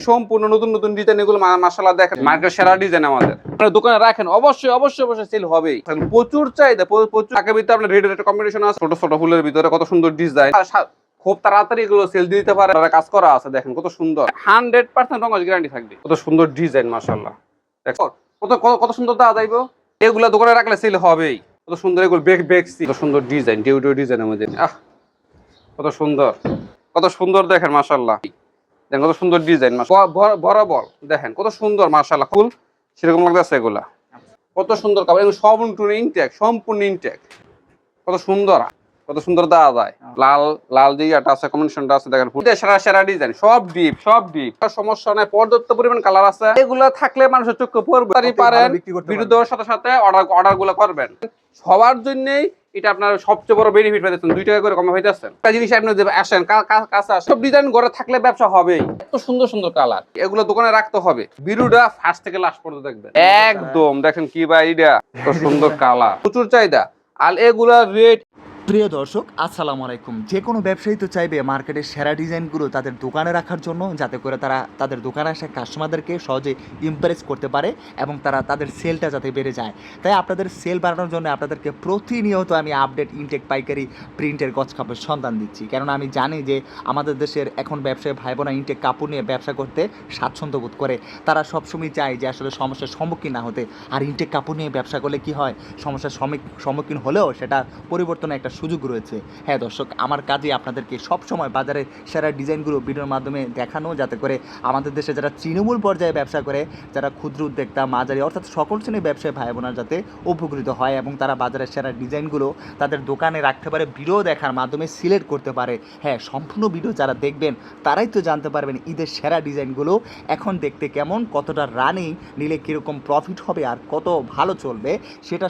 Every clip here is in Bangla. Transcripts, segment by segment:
সম্পূর্ণ নতুন নতুন ডিজাইন এগুলো মাসাল্লাহ দেখেন। মার্কেট সেরা ডিজাইন আমাদের। আপনারা দোকানে রাখেন অবশ্যই অবশ্যই অবশ্যই সেল হবেই। প্রচুর চাহিদা প্রচুর টাকার ভিতরে আপনার রেড রেড কম্বিনেশন আছে ছোট ছোট ফুলের ভিতরে কত সুন্দর ডিজাইন খুব তাড়াতাড়ি এগুলো সেল দিতে পারে। তারা কাজ করা আছে দেখেন কত সুন্দর। হান্ড্রেড পার্সেন্ট রঙ গ্যারান্টি থাকবে। কত সুন্দর ডিজাইন মাসাল্লাহ দেখো কত কত- সুন্দর দাদা যাইব। এগুলো দোকানে রাখলে সেল হবেই। কত সুন্দর এগুলো বেগ বেকসি কত সুন্দর ডিজাইন ডিউ ডিউ ডিজাইন আমাদের আহ কত সুন্দর। কত সুন্দর দেখেন মাসাল্লাহ দেখেন কত সুন্দর ডিজাইন বরাবর দেখেন কত সুন্দর মাসাল্লাহ ফুল সেরকম লাগতেছে এগুলা। কত সুন্দর কাপড় এগুলো সম্পূর্ণ ইনটেক সম্পূর্ণ ইনটেক কত সুন্দর কত সুন্দর দেওয়া যায়। লাল লাল দিয়াটা আছে কম্বিনেশনটা আছে দেখেন ফুল। সেরা সেরা ডিজাইন সব ডিপ সব ডিপ সমস্যা নাই পর্যাপ্ত পরিমাণ কালার আছে। এগুলা থাকলে মানুষের চোখে পড়বে। পারেন ভিডিও দেওয়ার সাথে সাথে অর্ডার অর্ডারগুলো করবেন। সবার জন্যই এটা আপনার সবচেয়ে বড় বেনিফিট পাইতেছেন দুই টাকা করে কমে পাইতেছেন একটা জিনিস আপনি যে আসেন কাছে আসেন সব ডিজাইন ঘরে থাকলে ব্যবসা হবেই। এত সুন্দর সুন্দর কালার এগুলো দোকানে রাখতে হবে। বিরুডা ফার্স্ট থেকে লাস্ট পর্যন্ত দেখবেন। একদম। দেখেন কি বা এটা? সুন্দর কালার প্রচুর চাহিদা। আর এগুলার রেট প্রিয় দর্শক, আসসালামু আলাইকুম। যে কোনো ব্যবসায়ী তো চাইবে মার্কেটের সেরা ডিজাইনগুলো তাদের দোকানে রাখার জন্য, যাতে করে তারা তাদের দোকানে আসা কাস্টমারদেরকে সহজে ইমপ্রেস করতে পারে এবং তারা তাদের সেলটা যাতে বেড়ে যায়। তাই আপনাদের সেল বাড়ানোর জন্য আপনাদেরকে প্রতিনিয়ত আমি আপডেট ইনটেক পাইকারি প্রিন্টের গছ কাপড়ের সন্ধান দিচ্ছি। কেননা আমি জানি যে আমাদের দেশের এখন ব্যবসায়ী ভাই বোনা ইনটেক কাপড় নিয়ে ব্যবসা করতে স্বাচ্ছন্দ্য বোধ করে। তারা সবসময় চায় যে আসলে সমস্যার সম্মুখীন না হতে। আর ইনটেক কাপড় নিয়ে ব্যবসা করলে কি হয়? সমস্যার সম্মুখ- সম্মুখীন হলেও সেটা পরিবর্তনের একটা সুযোগ রয়েছে। হ্যাঁ দর্শক, আমার কাজে আপনাদেরকে সবসময় বাজারের সেরা ডিজাইনগুলো ভিডিওর মাধ্যমে দেখানো, যাতে করে আমাদের দেশে যারা তৃণমূল পর্যায়ে ব্যবসা করে, যারা ক্ষুদ্র উদ্যোক্তা, মাঝারি, অর্থাৎ সকল শ্রেণির ব্যবসায়ী ভাই বোনার যাতে উপকৃত হয় এবং তারা বাজারের সেরা ডিজাইনগুলো তাদের দোকানে রাখতে পারে, ভিডিও দেখার মাধ্যমে সিলেক্ট করতে পারে। হ্যাঁ সম্পূর্ণ ভিডিও যারা দেখবেন, তারাই তো জানতে পারবেন ঈদের সেরা ডিজাইনগুলো এখন দেখতে কেমন, কতটা রানিং, নিলে কীরকম প্রফিট হবে আর কত ভালো চলবে, সেটা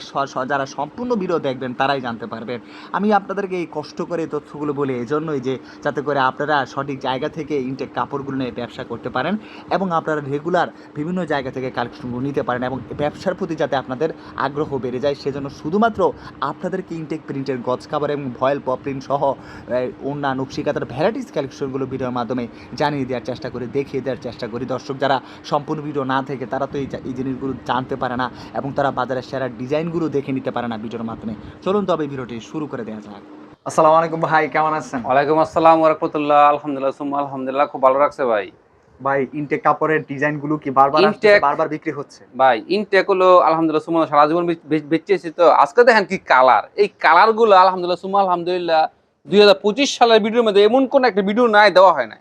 যারা সম্পূর্ণ ভিডিও দেখবেন, তারাই জানতে পারবেন। আমি আপনাদেরকে এই কষ্ট করে তথ্যগুলো বলি, এজন্যই যে যাতে করে আপনারা সঠিক জায়গা থেকে ইনটেক কাপড়গুলো নিয়ে ব্যবসা করতে পারেন এবং আপনারা রেগুলার বিভিন্ন জায়গা থেকে কালেকশনগুলো নিতে পারেন এবং ব্যবসার প্রতি যাতে আপনাদের আগ্রহ বেড়ে যায়, সেজন্য শুধুমাত্র আপনাদেরকে ইনটেক প্রিন্টের গজ খাবার এবং ভয়েল পপ প্রিন্ট সহ অন্য নকশিকাতার ভ্যারাইটিস কালেকশনগুলো ভিডিওর মাধ্যমে জানিয়ে দেওয়ার চেষ্টা করি, দেখিয়ে দেওয়ার চেষ্টা করি। দর্শক যারা সম্পূর্ণ ভিডিও না থেকে, তারা তো এই জিনিসগুলো জানতে পারে না এবং তারা বাজারের সেরা ডিজাইনগুলো দেখে নিতে পারে না ভিডিওর মাধ্যমে। চলুন তবে ভিডিওটি শুরু করে দেওয়া আসসালামু আলাইকুম ভাই কেমন আছেন? ওয়ালাইকুম আসসালাম আলহামদুলিল্লাহ সুম্মা আলহামদুলিল্লাহ খুব ভালো রাখছে ভাই। ভাই ইনটেক কাপড়ের ডিজাইনগুলো কি বারবার বারবার বিক্রি হচ্ছে? ভাই ইনটেক হলো আলহামদুলিল্লাহ সুমন সারা জীবন তো। আজকে দেখেন কি কালার এই কালারগুলো আলহামদুলিল্লাহ সুমা আলহামদুলিল্লাহ দুই হাজার পঁচিশ সালের ভিডিওর মধ্যে এমন কোন একটা ভিডিও নাই দেওয়া হয় না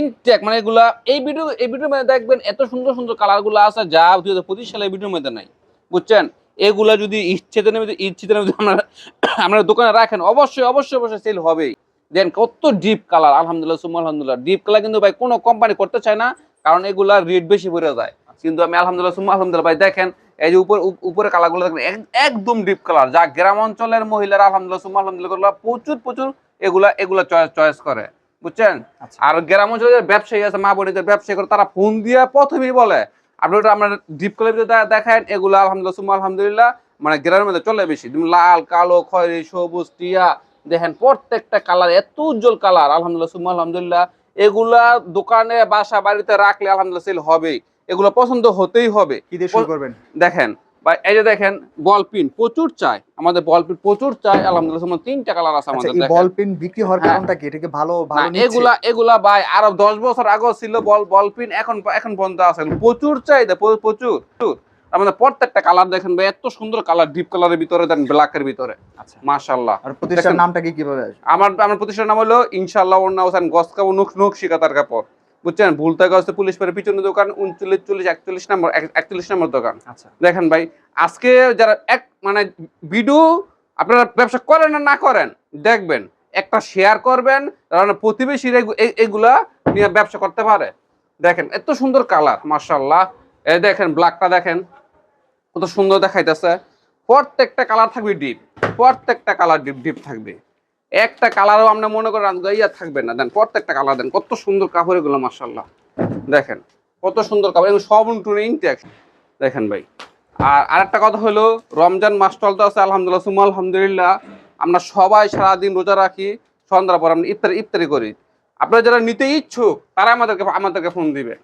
ইনটেক মানে এগুলা এই ভিডিও এই ভিডিওর মধ্যে দেখবেন এত সুন্দর সুন্দর কালারগুলো আছে যা দুই হাজার পঁচিশ সালের ভিডিওর মধ্যে নাই। বুঝছেন? এগুলা যদি ইচ্ছেতে নেবে ইচ্ছেতে নেবে আমরা আপনারা দোকানে রাখেন অবশ্যই অবশ্যই অবশ্যই সেল হবেই। দেন কত ডিপ কালার আলহামদুলিল্লাহ সুমা আলহামদুলিল্লাহ। ডিপ কালার কিন্তু ভাই কোনো কোম্পানি করতে চায় না কারণ এগুলা রেট বেশি পড়ে যায়। কিন্তু আমি আলহামদুলিল্লাহ সুম্মা আলহামদুলিল্লাহ ভাই দেখেন এই যে উপর উপ- উপরে কালারগুলো দেখেন এক- একদম ডিপ কালার যা গ্রাম অঞ্চলের মহিলারা আলহামদুলিল্লাহ সুম্মা আলহামদুলিল্লাহ প্রচুর প্রচুর এগুলা এগুলা চয়েস চয়েস করে। বুঝছেন? আচ্ছা। আর গ্রাম অঞ্চলের ব্যবসায়ী আছে মা বোনেদের ব্যবসায়ী করে তারা ফোন দিয়ে প্রথমেই বলে আপনি ওটা আপনার ডিপ কালার দেখেন এগুলো আলহামদুলিল্লাহ সুম্মা আলহামদুলিল্লাহ মানে গ্রামের মধ্যে চলে বেশি। লাল কালো খয়েরি সবুজ টিয়া দেখেন প্রত্যেকটা কালার এত উজ্জ্বল কালার আলহামদুলিল্লাহ সুম্মা আলহামদুলিল্লাহ। এগুলা দোকানে বাসা বাড়িতে রাখলে আলহামদুলিল্লাহ সেল হবে এগুলো পছন্দ হতেই হবে। কি দিয়ে শুরু করবেন। দেখেন বা এই যে দেখেন বল পিন প্রচুর চাই। আমাদের বল পিন প্রচুর চাই আলহামদুলিল্লাহ সুম্মা তিনটা কালার আছে আচ্ছা আমাদের এই দেখেন। বল পেন বিক্রি হওয়ার হ্যাঁ। কারণটা কি? এটা কি ভালো ভালো এগুলা এগুলা ভাই আরও বছর আগে ছিল বল বল পিন এখন এখন পর্যন্ত আছে প্রচুর প্র- প্রচুর প্রচুর। আমাদের প্রত্যেকটা কালার দেখেন ভাই এত সুন্দর কালার ডিপ কালারের ভিতরে দেন ব্ল্যাকের ভিতরে। আচ্ছা। আর প্রতিষ্ঠানের নামটা কি কীভাবে আমার আমার প্রতিষ্ঠানের নাম হলো ইনশাল্লাহ ওর নাম হোসেন গস কাপড় নুক নকশি কাতার কাপড়। বুঝছেন? ভুলতে গেছে পুলিশ পেরে পিছনে দোকান উনচল্লিশ চল্লিশ একচল্লিশ নম্বর এক- একচল্লিশ নম্বর দোকান। আচ্ছা। দেখেন ভাই আজকে যারা এক মানে ভিডিও আপনারা ব্যবসা করেন না না করেন দেখবেন একটা শেয়ার করবেন কারণ প্রতিবেশীরা এগুলা নিয়ে ব্যবসা করতে পারে। দেখেন এত সুন্দর কালার মার্শাল্লাহ এই দেখেন ব্ল্যাকটা দেখেন কত সুন্দর দেখাইতেছে। প্রত্যেকটা কালার থাকবে ডিপ প্রত্যেকটা কালার ডিপ ডিপ থাকবে। একটা কালারও আমরা মনে করেন ইয়া থাকবে না। দেন প্রত্যেকটা কালার দেন কত সুন্দর কাপড় এগুলো মার্শাল্লাহ দেখেন কত সুন্দর কাপড় এগুলো সব টুনে ইনটেক। দেখেন ভাই আর আরেকটা কথা হলো রমজান মাস চলতে আছে আলহামদুলিল্লাহ সুমা আলহামদুলিল্লাহ আমরা সবাই সারাদিন রোজা রাখি সন্ধ্যার পর আমরা ইফতারি ইফতারি করি। আপনারা যারা নিতে ইচ্ছুক তারা আমাদেরকে আমাদেরকে ফোন দিবে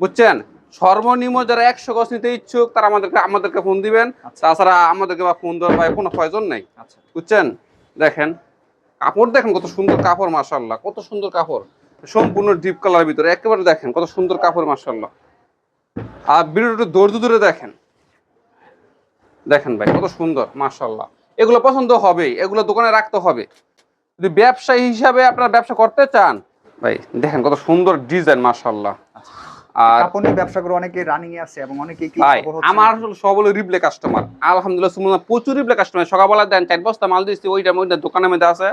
বুঝছেন? সর্বনিম্ন যারা একশো গজ নিতে ইচ্ছুক তারা আমাদেরকে আমাদেরকে ফোন দিবেন। তাছাড়া আমাদেরকে বা ফোন দেওয়ার ভাই কোনো প্রয়োজন নেই। আচ্ছা। বুঝছেন? দেখেন কাপড় দেখেন কত সুন্দর কাপড় মাশাল্লাহ কত সুন্দর কাপড়। সম্পূর্ণ ডিপ কালার ভিতরে, একেবারে দেখেন, কত সুন্দর কাপড় মাশাল্লাহ আর ভিডিওটা দৌড় দূরে দেখেন। দেখেন ভাই, কত সুন্দর মাশাল্লাহ এগুলো পছন্দ হবেই, এগুলো দোকানে রাখতে হবে। যদি ব্যবসায়ী হিসাবে আপনারা ব্যবসা করতে চান, ভাই, দেখেন কত সুন্দর ডিজাইন মাশাল্লাহ আর কাপড় ব্যবসা করে অনেকে রানিং এ আছে এবং অনেকে কি খবর হচ্ছে? আমার আসলে সব হলো রিপ্লে কাস্টমার আলহামদুলিল্লাহ সুমন প্রচুর রিপ্লে কাস্টমার সকালবেলা দেন চার বস্তা মাল দিচ্ছি ওইটা ওইটা দোকানের মধ্যে আছে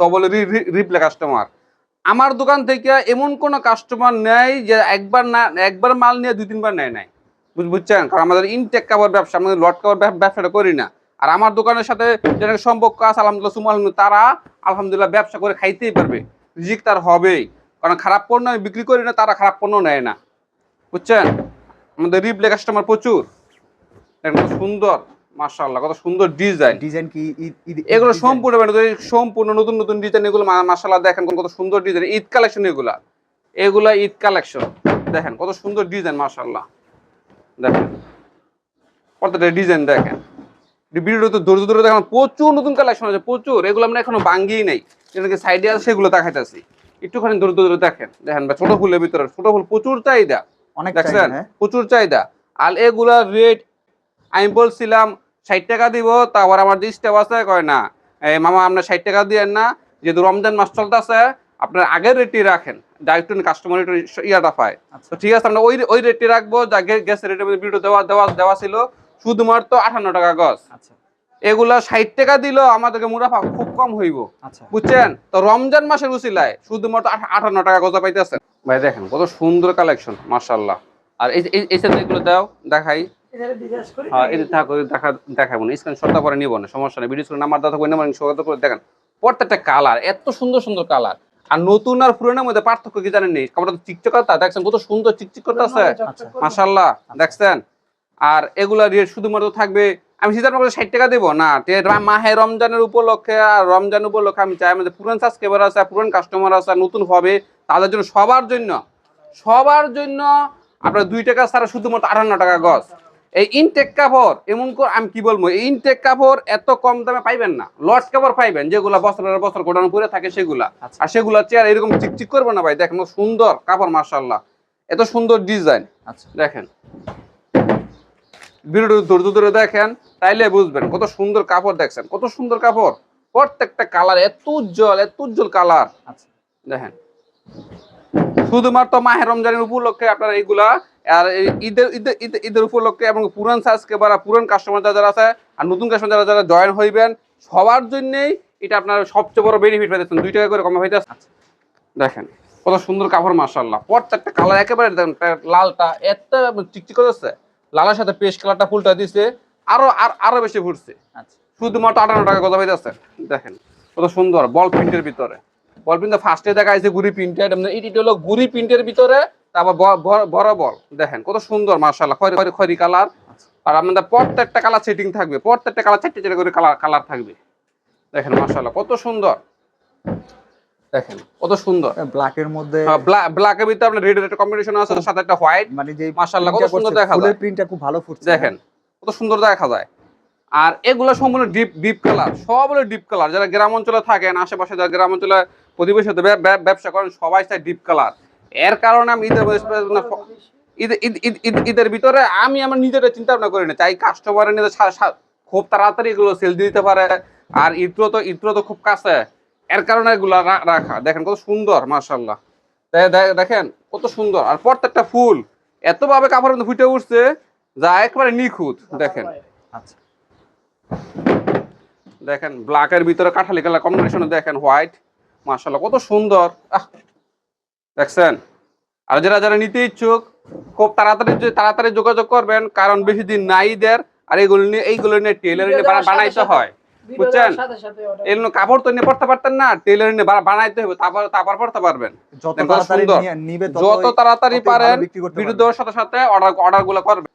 সব হলো রিপ্লে কাস্টমার আমার দোকান থেকে এমন কোনো কাস্টমার নেই যে একবার না একবার মাল নিয়ে দুই তিনবার নেয় নাই। বুঝছেন? কারণ আমাদের ইনটেক কাপড় ব্যবসা আমাদের লট ব্যব- ব্যবসাটা করি না। আর আমার দোকানের সাথে যেটা সম্পর্ক আছে আলহামদুলিল্লাহ সুমন তারা আলহামদুলিল্লাহ ব্যবসা করে খাইতেই পারবে। রিজিক তার হবেই। কারণ খারাপ পণ্য আমি বিক্রি করি না তারা খারাপ পণ্য নেয় না। বুঝছেন? আমাদের রিপ্লে কাস্টমার প্রচুর। দেখেন কত সুন্দর মাশাআল্লাহ কত সুন্দর ডিজাইন ডিজাইন কি এগুলো সম্পূর্ণ মানে সম্পূর্ণ নতুন নতুন ডিজাইন এগুলো মাশাআল্লাহ দেখেন কত সুন্দর ডিজাইন ঈদ কালেকশন এগুলা। এগুলা ঈদ কালেকশন দেখেন কত সুন্দর ডিজাইন মাশাআল্লাহ। দেখেন কতটা ডিজাইন দেখেন। ভিডিওটা তো দূরে দূরে দেখেন প্রচুর নতুন কালেকশন আছে প্রচুর। এগুলো আমরা এখনও ভাঙ্গিই নেই। যেটাকে সাইডে আছে সেগুলো দেখাইতেছি। একটুখানি দূরে দূরে দেখেন। দেখেন বা ছোট ফুলের ভিতরে ছোট ফুল প্রচুর চাহিদা। অনেক দেখছেন? হ্যাঁ? প্রচুর চাহিদা। আর এগুলার রেট আমি বলছিলাম ষাট টাকা দিব তারপর আমার যে স্টেপ আছে কয় না এই মামা আপনার ষাট টাকা দিয়েন না যেহেতু রমজান মাস চলতেছে আপনার আগের রেটটি রাখেন একটু কাস্টমার একটু ইয়াটা পায়। আচ্ছা। তো ঠিক আছে আমরা ওই ওই রেটটি রাখব যা গ্যাসের রেটের মধ্যে ভিডিও দেওয়া দেওয়া দেওয়া ছিল শুধুমাত্র আঠান্ন টাকা গজ। আচ্ছা। এগুলা ষাট টাকা দিলেও আমাদেরকে মুনাফা খুব কম হইব। আচ্ছা। বুঝছেন? তো রমজান মাসের উসিলায় শুধুমাত্র আঠান্ন টাকা গজা পাইতেছেন। ভাই দেখেন কত সুন্দর কালেকশন মার্শাল্লাহ আর এই সাথে এগুলো দাও দেখাই। হ্যাঁ এটা থাকো দেখা দেখাবো না স্ক্রিনশটটা পরে নিব না সমস্যা নেই। ভিডিও নাম্বার দেওয়া থাকবে নাম্বার সঙ্গে করে দেখেন। প্রত্যেকটা কালার এত সুন্দর সুন্দর কালার আর নতুন আর পুরোনোর মধ্যে পার্থক্য কি জানেন নেই? কাপড়টা দেখছেন? কত সুন্দর আছে মাশাল্লাহ দেখছেন? আর এগুলা রেট শুধুমাত্র থাকবে আমি সিজার মধ্যে ষাট টাকা দেবো। না মাহে রমজানের উপলক্ষে আর রমজান উপলক্ষে আমি চাই আমাদের পুরান সাবস্ক্রাইবার আছে পুরান কাস্টমার আছে নতুন হবে তাদের জন্য সবার জন্য সবার জন্য আপনার দুই টাকা ছাড়া শুধুমাত্র আটান্ন টাকা গজ। এই ইনটেক কাপড় এমন করে আমি কি বলব? এই ইনটেক কাপড় এত কম দামে পাইবেন না। লট কাপড় পাইবেন যেগুলা বছরের বছর গোডাউন করে থাকে সেগুলা। আচ্ছা। আর সেগুলা চেয়ার এরকম চিকচিক করবে না ভাই। দেখেন সুন্দর কাপড় মার্শাল্লাহ এত সুন্দর ডিজাইন আচ্ছা। দেখেন। ভিডিওটা ধৈর্য ধরে দেখেন তাইলে বুঝবেন কত সুন্দর কাপড় দেখছেন। কত সুন্দর কাপড়। প্রত্যেকটা কালার এত উজ্জ্বল এত উজ্জ্বল কালার। আচ্ছা। দেখেন। শুধুমাত্র মাহের রমজানের উপলক্ষে আপনারা এইগুলা আর ঈদের ঈদের ঈদের- উপলক্ষে এবং পুরান সাজকে বা পুরান কাস্টমার যারা আছে আর নতুন কাস্টমার যারা যারা জয়েন হইবেন সবার জন্যই এটা আপনার সবচেয়ে বড় বেনিফিট পাইতেছেন। দুই টাকা করে কমে হইতেছে দেখেন কত সুন্দর কাপড় মার্শাল্লাহ প্রত্যেকটা কালার একেবারে দেখেন লালটা এত চিকচিক করেছে লালের সাথে পেস্ট কালারটা ফুলটা দিছে আরও আর- আরও বেশি ফুটছে। আচ্ছা। শুধুমাত্র আটান্ন টাকা কথা পাইতেছে। দেখেন কত সুন্দর বল প্রিন্টের ভিতরে। বল প্রিন্ট ফার্স্টে দেখা যাচ্ছে গুড়ি প্রিন্টের এটি হলো গুড়ি প্রিন্টের ভিতরে তারপর বড় বল। দেখেন কত সুন্দর মার্শাল্লাহ খয়রি খয়রি কালার আর আমাদের প্রত্যেকটা কালার সেটিং থাকবে প্রত্যেকটা কালার চারটে চারটে করে কালার কালার থাকবে। দেখেন মার্শাল্লাহ কত সুন্দর। দেখেন কত সুন্দর। ব্ল্যাকের মধ্যে ব্ল্যাকের ভিতরে আপনার রেড একটা কম্বিনেশন আছে সাথে একটা হোয়াইট মানে যে মাশাআল্লাহ, কত সুন্দর দেখা যায়। প্রিন্টটা খুব ভালো ফুটছে দেখেন কত সুন্দর দেখা যায়। আর এগুলো সম্পূর্ণ ডিপ ডিপ কালার সব হলো ডিপ কালার যারা গ্রাম অঞ্চলে থাকেন আশেপাশে যারা গ্রাম অঞ্চলে প্রতিবেশী ব্যব- ব্যবসা করেন সবাই চায় ডিপ কালারের কারণে আমি ঈদের ঈদ- ঈদ- ঈদ- ঈদ- ঈদের ভিতরে আমি আমার নিজেরা চিন্তা ভাবনা করি না চাই কাস্টমারের খুব তাড়াতাড়ি এগুলো সেল দিতে পারে। আর ঈদগুলো তো ঈদগুলো তো খুব কাছে। এর কারণে এগুলো রাখা। দেখেন কত সুন্দর মার্শাল্লাহ দেখেন কত সুন্দর। আর প্রত্যেকটা ফুল এতভাবে কাপড়ের মধ্যে ফুটে উঠছে যা একবারে নিখুঁত দেখেন। আচ্ছা। দেখেন ব্ল্যাকের ভিতরে কাঠালি কালার কম্বিনেশনে দেখেন হোয়াইট মার্শাল্লাহ কত সুন্দর। আহ! দেখছেন? আর যারা যারা নিতে ইচ্ছুক খুব তাড়াতাড়ি তাড়াতাড়ি যোগাযোগ করবেন কারণ বেশি দিন নাই দের আর এইগুলো নিয়ে এইগুলো নিয়ে টেলার বানাইতে হয়। বুঝছেন? এগুলো কাপড় তো নিয়ে পড়তে পারতেন না টেলার নিয়ে বানাইতে হবে তারপর তারপর পড়তে পারবেন। যত তাড়াতাড়ি সুন্দর। যত তাড়াতাড়ি পারেন ভিডিও দেওয়ার সাথে সাথে অর্ডার অর্ডারগুলো করবেন।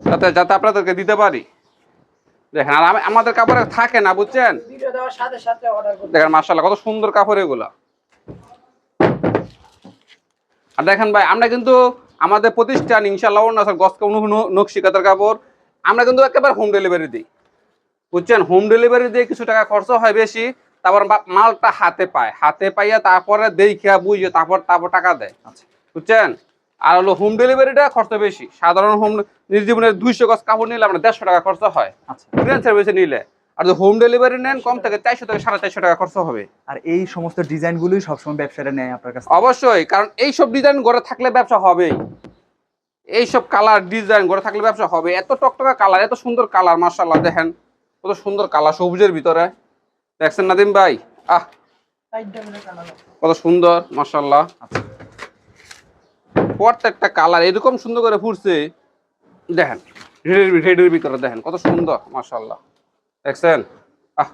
যাতে যাতে আপনাদেরকে দিতে পারি। দেখেন আর আমাদের কাপড়ে থাকে না বুঝছেন? সাথে সাথে অর্ডার করতে দেখেন মার্শাল্লাহ কত সুন্দর কাপড় এগুলা। আর দেখেন ভাই আমরা কিন্তু আমাদের প্রতিষ্ঠান ইনশাল্লাহ নকশি কাতার কাপড় আমরা কিন্তু একেবারে হোম ডেলিভারি দিই। বুঝছেন? হোম ডেলিভারি দিয়ে কিছু টাকা খরচ হয় বেশি তারপর মালটা হাতে পায়। হাতে পাইয়া তারপরে দেখিয়া বুঝে তারপর তারপর টাকা দেয়। আচ্ছা। বুঝছেন? আর হলো হোম ডেলিভারিটা খরচ বেশি। সাধারণ হোম নির্জীবনের দুইশো গজ কাপড় নিলে আমরা দেড়শো টাকা খরচ হয়। আচ্ছা। কুরিয়ান সার্ভিসে নিলে। আর যদি হোম ডেলিভারি নেন কম থেকে চারশো থেকে সাড়ে চারশো টাকা খরচ হবে। আর এই সমস্ত ডিজাইনগুলোই সবসময় ব্যবসাটা নেয় আপনার কাছে অবশ্যই কারণ এইসব ডিজাইন ঘরে থাকলে ব্যবসা হবেই। এইসব কালার ডিজাইন ঘরে থাকলে ব্যবসা হবে। এত টকটকা কালার এত সুন্দর কালার মার্শাল্লাহ দেখেন। কত সুন্দর কালার সবুজের ভিতরে। দেখছেন নাদিম ভাই? আহ কত সুন্দর মার্শাল্লাহ প্রত্যেকটা কালার এরকম সুন্দর করে ফুটছে। দেখেন রেডের রেডের ভিতরে দেখেন কত সুন্দর মার্শাল্লাহ দেখছেন? আহ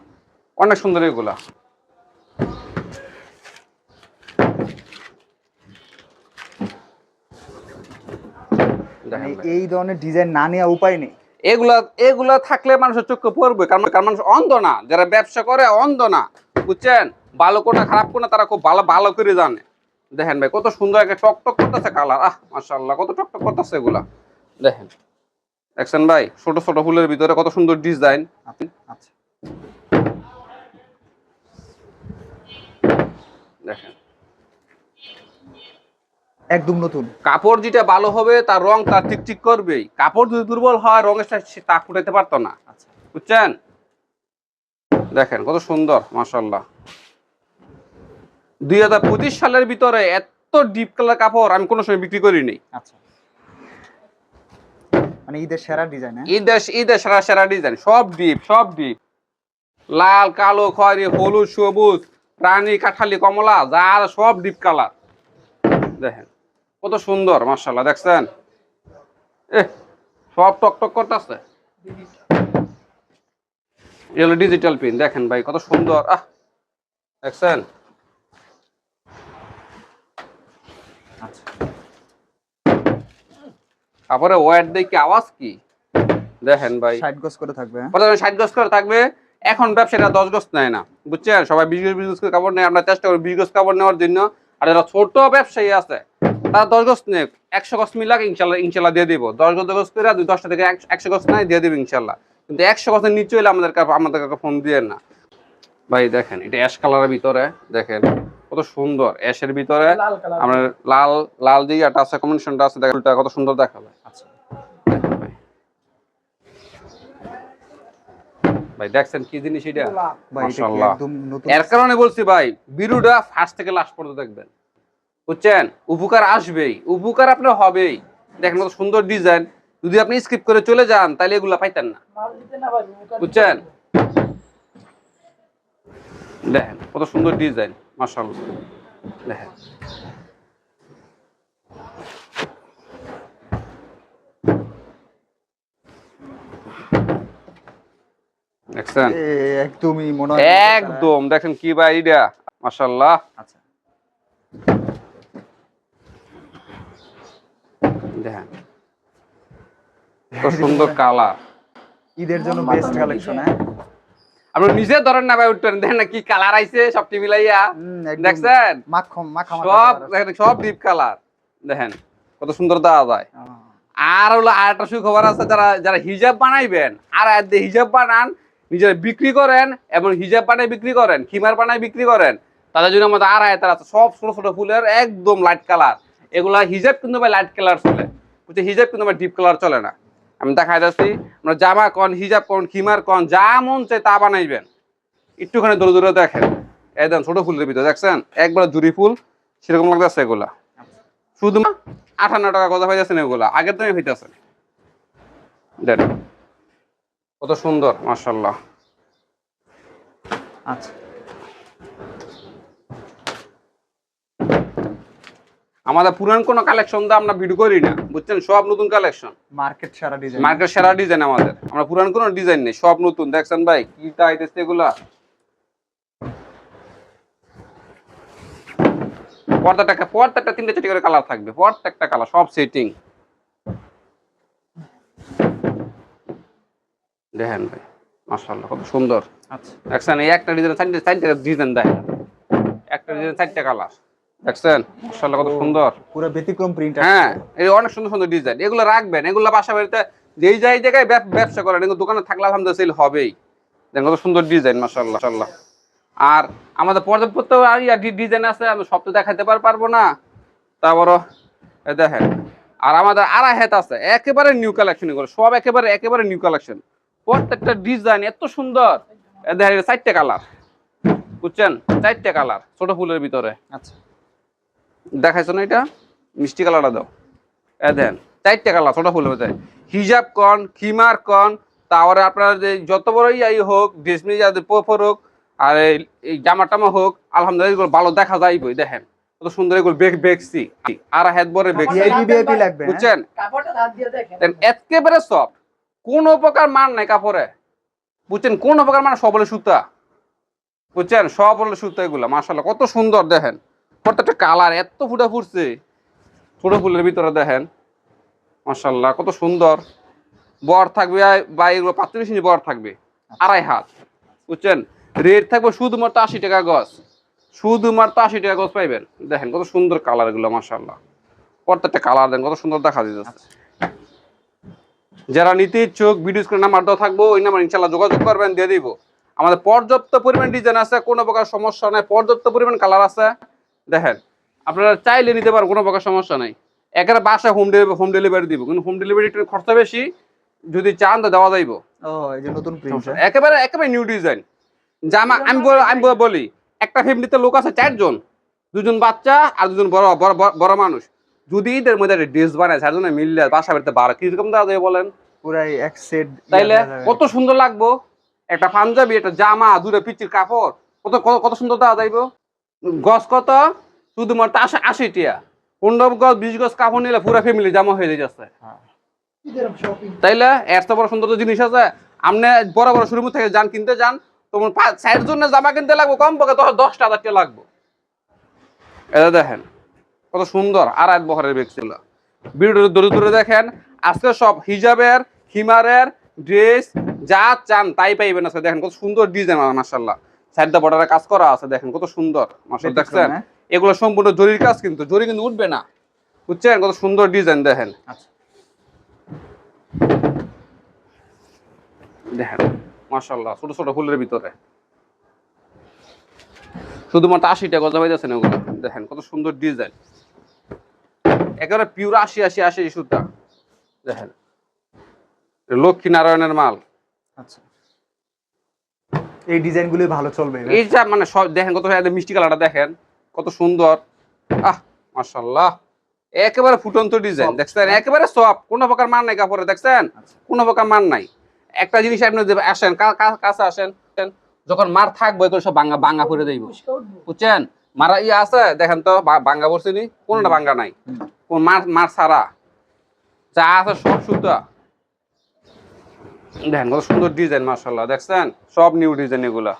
অনেক সুন্দর এগুলা। মানে এই ধরনের ডিজাইন না নেওয়া উপায় নেই। এগুলা এগুলা থাকলে মানুষের চোখে পড়বে কারণ কারণ মানুষ অন্ধ না যারা ব্যবসা করে অন্ধ না বুঝছেন? ভালো কোনা খারাপ কোনা তারা খুব ভালো ভালো করে জানে। দেখেন ভাই কত সুন্দর একটা টক টক করতেছে কালার আহ মাশাআল্লাহ কত টক টক করতেছে এগুলা। দেখেন দেখছেন ভাই ছোট ছোট ফুলের ভিতরে কত সুন্দর ডিজাইন আচ্ছা। দেখেন। একদম নতুন। কাপড় যেটা ভালো হবে তার রং তার ঠিক ঠিক করবেই। কাপড় যদি দুর্বল হয় রঙের সাথে তাক ফুটাইতে পারতো না। আচ্ছা। বুঝছেন? দেখেন কত সুন্দর মাশাল্লাহ দুই হাজার পঁচিশ সালের ভিতরে এত ডিপ কালার কাপড় আমি কোনো সময় বিক্রি করিনি। আচ্ছা। মানে ঈদের সেরা ডিজাইন ঈদে ঈদে সেরা সেরা ডিজাইন সব ডিপ সব ডিপ লাল কালো খয়েরি হলুদ সবুজ রানী কাঠালি কমলা যা সব ডিপ কালার দেখেন। কত সুন্দর মার্শাল্লাহ দেখছেন? এ সব টক টক করতেছে। এগুলো ডিজিটাল পিন দেখেন ভাই কত সুন্দর আহ দেখছেন? তারপরে ওয়ার দেখি আওয়াজ কি? দেখেন ভাই। ষাট গজ করে থাকবে হ্যাঁ? প্রথমে ষাট গজ করে থাকবে? এখন ব্যবসায়ীরা দশ গজ নেয় না বুঝছেন? সবাই বিশ গজ বিশ গজ করে কাপড় নেয় আমরা চেষ্টা করি বিশ গজ কাপড় নেওয়ার জন্য। আর যারা ছোট ব্যবসায়ী আছে তারা দশ গজ একশো গজ মিলাক ইনশাল্লাহ ইনশাল্লাহ দিয়ে দিব। দশ গজ গজ করে দুই দশটা থেকে একশো- গজ নাই দিয়ে দিব ইনশাল্লাহ। কিন্তু একশো গজের নিচে হলে আমাদের আমাদের কাছে ফোন দিয়ে না। ভাই দেখেন এটা অ্যাশ কালারের ভিতরে দেখেন কত সুন্দর। অ্যাশের ভিতরে লাল আমরা লাল লাল যে ইয়াটা আছে কম্বিনেশনটা আছে দেখেন এটা কত সুন্দর দেখাবে আচ্ছা। ভাই ভাই দেখছেন কি জিনিস এটা? মাশাআল্লাহ। এর কারণে বলছি ভাই বিরুটা ফার্স্ট থেকে লাস্ট পর্যন্ত দেখবেন। বুঝছেন? উপকার আসবেই উপকার আপনার হবেই। দেখেন কত সুন্দর ডিজাইন যদি আপনি স্কিপ করে চলে যান তাহলে এগুলা পাইতেন না। বুঝছেন? দেখেন কত সুন্দর ডিজাইন মাশাআল্লাহ। দেখেন। দেখছেন? একদমই মনে একদম। দেখেন কি ভাই এটা মাশাআল্লাহ। আচ্ছা। দেখেন। কত সুন্দর কালার। ঈদের জন্য বেস্ট কালেকশন হ্যাঁ? আপনি নিজে ধরেন না ভাই উঠবেন। দেখেন না কি কালার আইছে সব টিভি লাইয়া। হুম, একদম দেখছেন? মাখন মাখা মাখা সব দেখেন সব ডিপ কালার দেখেন কত সুন্দর দেওয়া যায়। আর হলো আর একটা সুখবর আছে যারা যারা হিজাব বানাইবেন আর হিজাব বানান নিজেরা বিক্রি করেন এবং হিজাব বানাই বিক্রি করেন খিমার বানাই বিক্রি করেন তাদের জন্য আমাদের আর আয়তার আছে। সব ছোট ছোট ফুলের একদম লাইট কালার এগুলা হিজাব কিন্তু ভাই লাইট কালার চলে। বুঝছে হিজাব কিন্তু আমার ডিপ কালার চলে না। আমি দেখাই যাচ্ছি আমরা জামা কন, হিজাব কন, খিমার কন, যা মন চাই তা বানাইবেন। একটুখানি দূরে দূরে দেখেন। একদম ছোট ফুলের ভিতরে, দেখছেন? একবার জুড়ি ফুল, সেরকম লাগতেছে এগুলা। শুধু আঠান্ন টাকা কথা হইতেছেন এগুলা। আগের দামে হইতেছে। দেন। কত সুন্দর মার্শাল্লাহ আচ্ছা। আমাদের পুরান কোনো কালেকশন তো আমরা ভিডিও করি না বুঝছেন? সব নতুন কালেকশন মার্কেট সারা ডিজাইন মার্কেট সেরা ডিজাইন আমাদের। আমরা পুরান কোনো ডিজাইন নেই সব নতুন। দেখছেন ভাই কি চাইতেছে এগুলা? পর্দাটা পর্দাটা তিনটে চারটে করে কালার থাকবে প্রত্যেকটা কালার সব সেটিং দেখেন ভাই মাশাআল্লাহ কত সুন্দর। আচ্ছা। দেখছেন এই একটা ডিজাইন চারটে চারটে ডিজাইন দেয় একটা ডিজাইন চারটে কালার দেখছেন? মাশাআল্লাহ কত সুন্দর। পুরো ব্যতিক্রম প্রিন্ট হ্যাঁ এই অনেক সুন্দর সুন্দর ডিজাইন এগুলো রাখবেন এগুলো বাসা বাড়িতে যেই যাই জায়গায় ব্যবসা করেন এগুলো দোকানে থাকলে আলহামদুলিল্লাহ সেল হবেই। দেখেন কত সুন্দর ডিজাইন মাশাআল্লাহ মাশাআল্লাহ। আর আমাদের পর্যাপ্ত ডিজাইন আছে আমি সব তো দেখাতে পারব না। তারপরও দেখেন আর আমাদের হাত আছে একেবারে নিউ কালেকশন এগুলো সব একেবারে একেবারে নিউ কালেকশন প্রত্যেকটা ডিজাইন এত সুন্দর। দেখেন চারটে কালার বুঝছেন? চারটে কালার ছোট ফুলের ভিতরে। আচ্ছা। দেখাইছো না এটা? মিষ্টি কালারটা দাও। এ দেন চারটে কালার ছোট ফুল হয়ে হিজাব কন খিমার কন তারপরে আপনার যে যত বড় ইয়াই হোক ড্রেসমি যাদের পোফর হোক আর এই- জামা টামা হোক আলহামদুলিল্লাহ এগুলো ভালো দেখা যাইবই দেখেন। কত সুন্দর এগুলো বেগ বেগছি আর হেড বরে বেগছি? বুঝছেন? কাপড়টা হাত দিয়ে দেখেন। একেবারে সফট। কোনো প্রকার মান নাই কাপড়ে। বুঝছেন? কোনো প্রকার মান সব হলো সুতা। বুঝছেন? সব হলো সুতা এগুলো মার্শাল্লাহ কত সুন্দর দেখেন। প্রত্যেকটা কালার এত ফুটা ফুটছে। ফুলের ভিতরে দেখেন কত সুন্দর। বর থাকবে বা ইঞ্চি বর থাকবে, আড়াই হাত, বুঝছেন? রেট থাকবে শুধুমাত্র আশি টাকা গজ, শুধুমাত্র আশি টাকা গজ পাইবেন। দেখেন কত সুন্দর কালার এগুলো মার্শাল্লাহ প্রত্যেকটা কালার দেন, কত সুন্দর দেখা যাচ্ছে যারা নিতে ইচ্ছুক ভিডিও স্ক্রিন নাম্বার দেওয়া থাকব, ওই নাম্বার ইনশাল্লাহ যোগাযোগ করবেন, দিয়ে দিব। আমাদের পর্যাপ্ত পরিমাণ ডিজাইন আছে, কোনো প্রকার সমস্যা নাই, পর্যাপ্ত পরিমাণ কালার আছে। দেখেন আপনারা চাইলে নিতে পারেন কোনো প্রকার সমস্যা নাই। একেবারে বাসা হোম ডেলিভারি হোম ডেলিভারি দিব কিন্তু হোম ডেলিভারি একটু খরচা বেশি যদি চান তো দেওয়া যাইব। নতুন একেবারে একেবারে নিউ ডিজাইন জামা আমি আমি বলি একটা ফ্যামিলিতে লোক আছে চারজন দুজন বাচ্চা আর দুজন বড় বড় মানুষ। যদি এদের মধ্যে ড্রেস বানায় চারজনে মিললে বাসা বাড়িতে বারো কীরকম দেওয়া যাবে বলেন? পুরাই এক সেট তাইলে কত সুন্দর লাগবো। একটা পাঞ্জাবি একটা জামা দুটো পিচির কাপড় কত কত- কত সুন্দর দেওয়া যাইব? গছ কত? শুধুমাত্র আশি আশি টিয়া পনেরো গছ বিশ গছ কাপড় নিলে পুরো ফ্যামিলি জামা হয়ে যাচ্ছে তাইলে এত বড় সুন্দর জিনিস আছে। আপনি বড় বড় শোরুম থেকে যান কিনতে যান তোমার চার জন্য জামা কিনতে লাগবে কম পক্ষে তো দশটা হাজার টাকা লাগবে এটা দেখেন কত সুন্দর আর এক বহরের বেগ ছিল। ভিডিওটা দূরে দূরে দেখেন। আজকে সব হিজাবের হিমারের ড্রেস যা চান তাই পাইবেন আজকে। দেখেন কত সুন্দর ডিজাইন মার্শাল্লাহ সাইডটা বর্ডারে কাজ করা আছে দেখেন কত সুন্দর মার্শাল দেখছেন? হ্যাঁ? এগুলো সম্পূর্ণ জরির কাজ কিন্তু জরি কিন্তু উঠবে না বুঝছেন? কত সুন্দর ডিজাইন দেখেন। আচ্ছা। দেখেন মাশাল্লাহ ছোট ছোট ফুলের ভিতরে। শুধুমাত্র আশি টাকা গজা পাইতেছেন ওগুলো দেখেন কত সুন্দর ডিজাইন একেবারে পিওর আশি আশি আশি সুতা দেখেন। লক্ষ্মী নারায়ণের মাল। আচ্ছা। এই ডিজাইনগুলি ভালো চলবে এই যা মানে সব দেখেন কত মিষ্টি কালারটা দেখেন কত সুন্দর। আহ মাশাল্লাহ একেবারে ফুটন্ত ডিজাইন দেখছেন? একেবারে সব কোনো প্রকার মান নাই কাপড়ে দেখছেন? আচ্ছা। কোনো প্রকার মান নাই। একটা জিনিস আপনি আসেন কাছে আসেন যখন মার থাকবে তো সব বাঙ্গা বাঙ্গা করে দেব বুঝছেন? মারা ইয়ে আছে দেখেন তো বাঙ্গা পড়ছে নি কোনটা বাঙ্গা নাই? কোন মার মার ছাড়া। যা আছে সব সুতা। দেখেন কত সুন্দর ডিজাইন মার্শাল্লাহ দেখছেন? সব নিউ ডিজাইন এগুলা।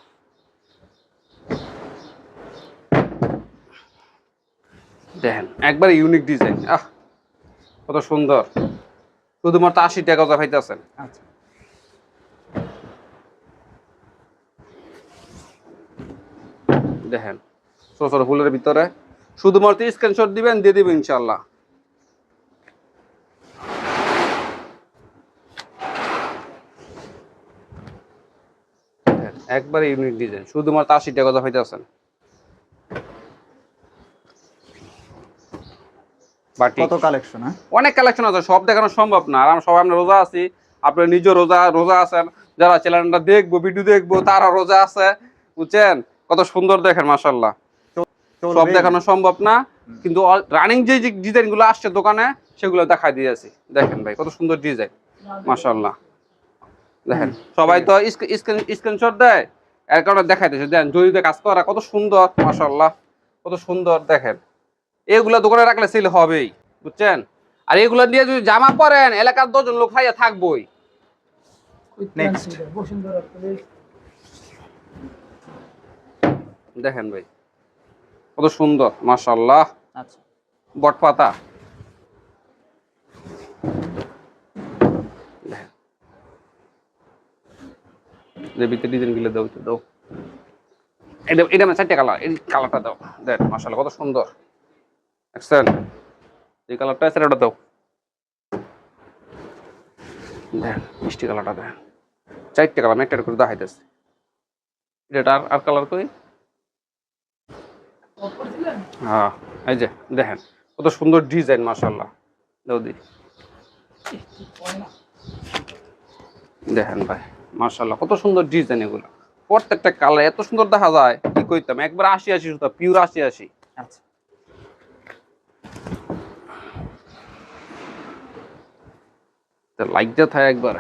দেখেন একবারে ইউনিক ডিজাইন আহ কত সুন্দর। শুধুমাত্র আশি টাকা যা পাইতেছেন। আচ্ছা। দেখেন ছোট ছোট ফুলের ভিতরে। শুধুমাত্র স্ক্রিনশট দিবেন দিয়ে দিবেন ইনশাল্লাহ একবারে ইউনিক ডিজাইন শুধুমাত্র আশি টাকা যা পাইতেছেন কত কালেকশন হ্যাঁ? অনেক কালেকশন আছে সব দেখানো সম্ভব না। আর আমরা সবাই আমরা রোজা আছি আপনি নিজে রোজা রোজা আছেন। যারা চ্যানেলটা দেখব ভিডিও দেখব তারা রোজা আছে বুঝছেন? কত সুন্দর দেখেন মাসাল্লাহ সব দেখানো সম্ভব না কিন্তু রানিং যে ডিজাইনগুলো আসছে দোকানে সেগুলো দেখা দিয়েছি দেখেন ভাই কত সুন্দর ডিজাইন মাসাল্লাহ দেখেন সবাই তো স্ক্রিনশট দেয়। এর কারণে দেখাইতেছে দেন জড়িতে কাজ করা কত সুন্দর মাসাল্লাহ কত সুন্দর দেখেন। এগুলা দোকানে রাখলে সেল হবেই বুঝছেন? আর এগুলো দিয়ে যদি জামা পরেন এলাকার দশজন লোক খাইয়া থাকবোই। দেখেন ভাই কত সুন্দর মাশাল্লাহ আচ্ছা। বটপাতা। যে ভিতরে ডিজাইনগুলো দাও একটু দাও। এটা এটা মানে চারটে কালার এই কালারটা দাও। দেখ মাশাল্লাহ কত সুন্দর। দেখছেন? এই কালারটা আছে ওটা দাও। দেন মিষ্টি কালারটা দেন চারটে কালার একটা করে দেখাইতেছি। এটা আর আর কালার কই? হ্যাঁ এই যে, দেখেন, কত সুন্দর ডিজাইন মাশাল্লাহ দাউদি দেখেন ভাই। মাশাল্লাহ কত সুন্দর ডিজাইন এগুলো। প্রত্যেকটা কালার এত সুন্দর দেখা যায়। কি কইতাম একবার আসি আসি সুতা পিওর আশি আচ্ছা। লাইক দিয়ে থাকে একবার।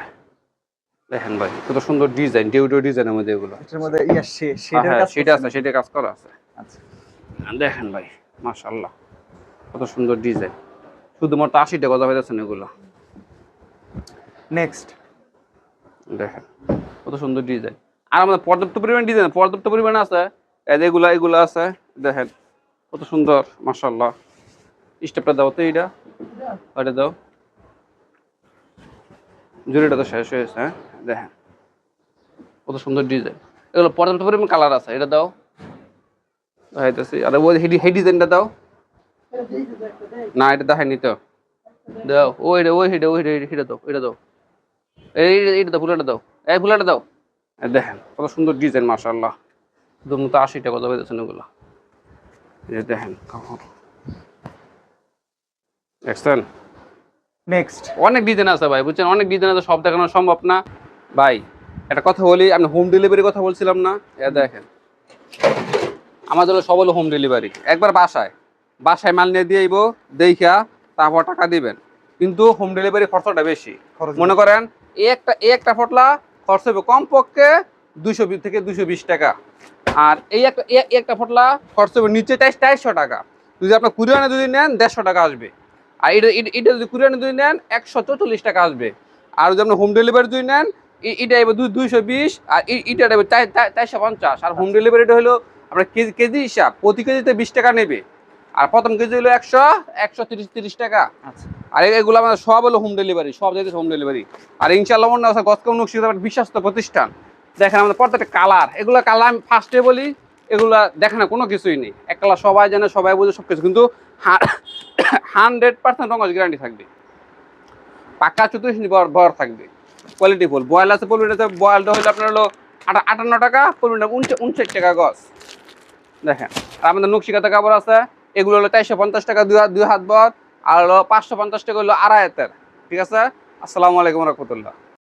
দেখেন ভাই কত সুন্দর ডিজাইন ডিউডিও ডিজাইনের মধ্যে এগুলো। এটার মধ্যে ইয়া শেডের হ্যাঁ সেটা আছে সেটা কাজ করা আছে। আচ্ছা। দেখেন ভাই মাশাল্লাহ কত সুন্দর ডিজাইন শুধুমাত্র আশি টাকা কথা পাইতেছেন এগুলো। নেক্সট দেখেন। কত সুন্দর ডিজাইন আর আমাদের পর্যাপ্ত পরিমাণ ডিজাইন পর্যাপ্ত পরিমাণ আছে। এগুলা, এগুলো আছে। দেখেন, কত সুন্দর মাশাল্লাহ স্টেপটা দাও তো এইটা। ওটা দাও। জুড়িটা তো শেষ হয়েছে হ্যাঁ? দেখেন, কত সুন্দর ডিজাইন এগুলো পর্যাপ্ত পরিমাণ কালার আছে, এটা দাও। দেখাইতেছি। আর ডিজাইনটা দাও। না, এটা দেখায়নি তো। দাও ওই ওই হেডে ওই হেডে হেডে দাও, এটা দাও। এইটা দাও ফুলাটা দাও। এই ফুলাটা দাও। দেখেন কত সুন্দর ডিজাইন মাশাআল্লাহ। দুম তো আশি টাকা দাও দিয়েছেন ওগুলো দেখেন দেখছেন? নেক্সট অনেক ডিজাইন আছে ভাই বুঝছেন? অনেক ডিজাইন আছে সব দেখানো সম্ভব না। ভাই একটা কথা বলি আপনি হোম ডেলিভারি কথা বলছিলাম না? এ দেখেন। আমাদের সব হলো হোম ডেলিভারি একবার বাসায় বাসায় মাল নিয়ে দিয়ে দেখা তারপর টাকা দিবেন। কিন্তু হোম ডেলিভারি খরচটা বেশি। মনে করেন একটা এই একটা ফটলা খরচ হবে কমপক্ষে দুশো থেকে দুশো বিশ টাকা। আর এই একটা একটা ফটলা খরচ হবে নিচে চাই চারশো টাকা। যদি আপনার কুরিয়ানে যদি নেন দেড়শো টাকা আসবে। আর এটা এটা- যদি কুরিয়ানে যদি নেন একশো চৌচল্লিশ টাকা আসবে। আর যদি আপনার হোম ডেলিভারি যদি নেন এ- এটা এবার দুই দুইশো বিশ আর এ- এটা এবার চার- চার- চারশো পঞ্চাশ। আর হোম ডেলিভারিটা হলো আপনার কেজি কেজি হিসাব। প্রতি কেজিতে বিশ টাকা নেবে। আর প্রথম কেজি হলো একশো একশো তিরিশ তিরিশ টাকা। আচ্ছা। আর এগুলো আমাদের সব হলো হোম ডেলিভারি সব জায়গায় হোম ডেলিভারি আর ইনশাল্লাহ মনে আছে গতকাল নকশি বিশ্বস্ত প্রতিষ্ঠান। দেখেন আমাদের প্রত্যেকটা কালার এগুলো কালার আমি ফার্স্টে বলি, এগুলা দেখে না, কোনো কিছুই নেই। এক কালার সবাই জানে, সবাই বোঝে সব কিছু কিন্তু হান্ড্রেড পার্সেন্ট রঙ গ্যারান্টি থাকবে। পাকা চতুর্থ বর থাকবে। কোয়ালিটি ফুল বয়েল আছে পলিটাতে বয়েলটা হলে আপনার হলো আটান্ন টাকা, পলিটা উনষাট টাকা গছ। দেখেন। আর আমাদের নকশিকাতা কাপড় আছে, এগুলো হলো চারশো পঞ্চাশ টাকা, দুই হাত দুই হাত বর। আর হলো পাঁচশো পঞ্চাশ টাকা হলো আড়াই ঠিক আছে? আসসালামু আলাইকুম রহমতুল্লাহ।